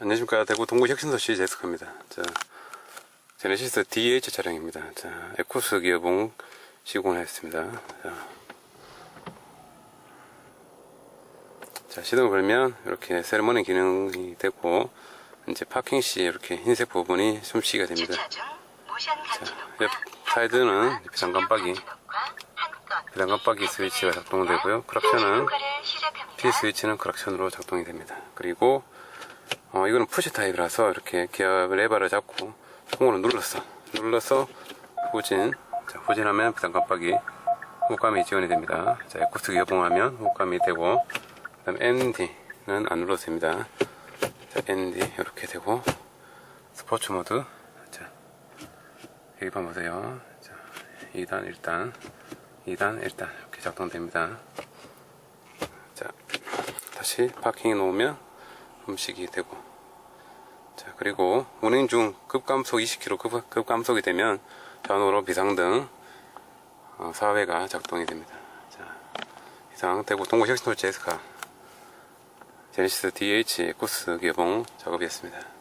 안녕하십니까 대구 동구혁신도시 제스카입니다. 자, 제네시스 DH 차량입니다. 자, 에코스 기어봉 시공을 했습니다. 자, 자, 시동을 걸면 이렇게 세레머니 기능이 되고 이제 파킹 시 이렇게 흰색 부분이 숨쉬게 됩니다. 감지등과 옆 사이드는 비상 깜빡이, 비상 깜빡이 스위치가 작동되고요. 크락션은. P 스위치는 크락션으로 작동이 됩니다. 그리고 어, 이거는 푸시 타입이라서 이렇게 기어 레버를 잡고 통으로 눌렀어. 눌러서 후진. 자, 후진하면 비상 깜빡이 호감이 지원이 됩니다. 자, 에코스 기어봉하면 호감이 되고 그다음 ND는 안 눌렀습니다. 자, ND 이렇게 되고 스포츠 모드. 자, 일반 모드요. 자, 2단 1단 2단 1단 이렇게 작동됩니다. 자, 다시 파킹에 놓으면 음식이 되고. 자 그리고 운행 중 급감속 20km 급, 급감속이 되면 전후로 비상등 어, 사회가 작동이 됩니다. 자 이상 대구 동구 혁신도시 제스카 제네시스 DH 코스 개봉 작업이었습니다